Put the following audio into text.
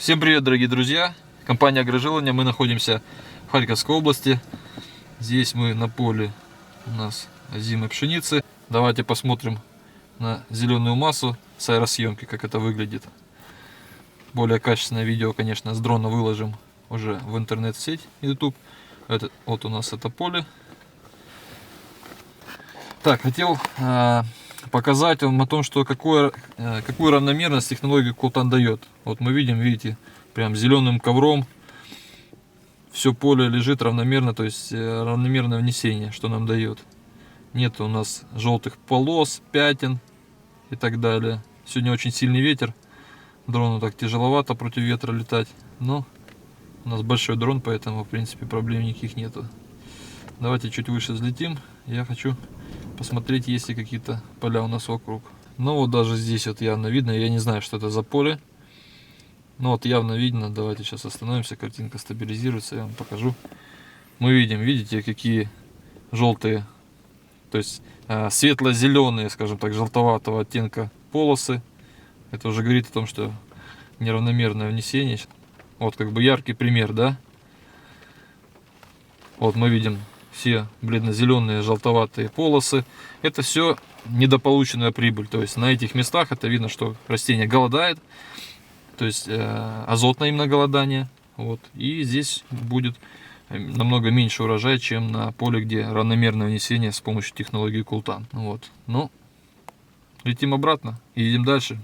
Всем привет, дорогие друзья! Компания Агрожилования. Мы находимся в Харьковской области. Здесь мы на поле у нас зимой пшеницы. Давайте посмотрим на зеленую массу с аэросъемки, как это выглядит. Более качественное видео, конечно, с дрона выложим уже в интернет-сеть YouTube. Это, вот у нас это поле. Так, хотел а, показать вам о том, что какое, э, какую равномерность технология Култан дает. Вот мы видим, видите, прям зеленым ковром все поле лежит равномерно, то есть э, равномерное внесение, что нам дает. Нет у нас желтых полос, пятен и так далее. Сегодня очень сильный ветер. Дрону так тяжеловато против ветра летать. Но у нас большой дрон, поэтому в принципе проблем никаких нету. Давайте чуть выше взлетим. Я хочу посмотреть, есть ли какие-то поля у нас вокруг. Ну вот даже здесь вот явно видно, я не знаю, что это за поле. Ну вот явно видно, давайте сейчас остановимся, картинка стабилизируется, я вам покажу. Мы видим, видите, какие желтые, то есть э, светло-зеленые, скажем так, желтоватого оттенка полосы. Это уже говорит о том, что неравномерное внесение. Вот как бы яркий пример, да? Вот мы видим все бледно-зеленые, желтоватые полосы. Это все недополученная прибыль. То есть на этих местах это видно, что растение голодает. То есть э, азотное именно голодание. Вот. И здесь будет намного меньше урожая, чем на поле, где равномерное внесение с помощью технологии Култан. Вот. Ну, летим обратно и едем дальше.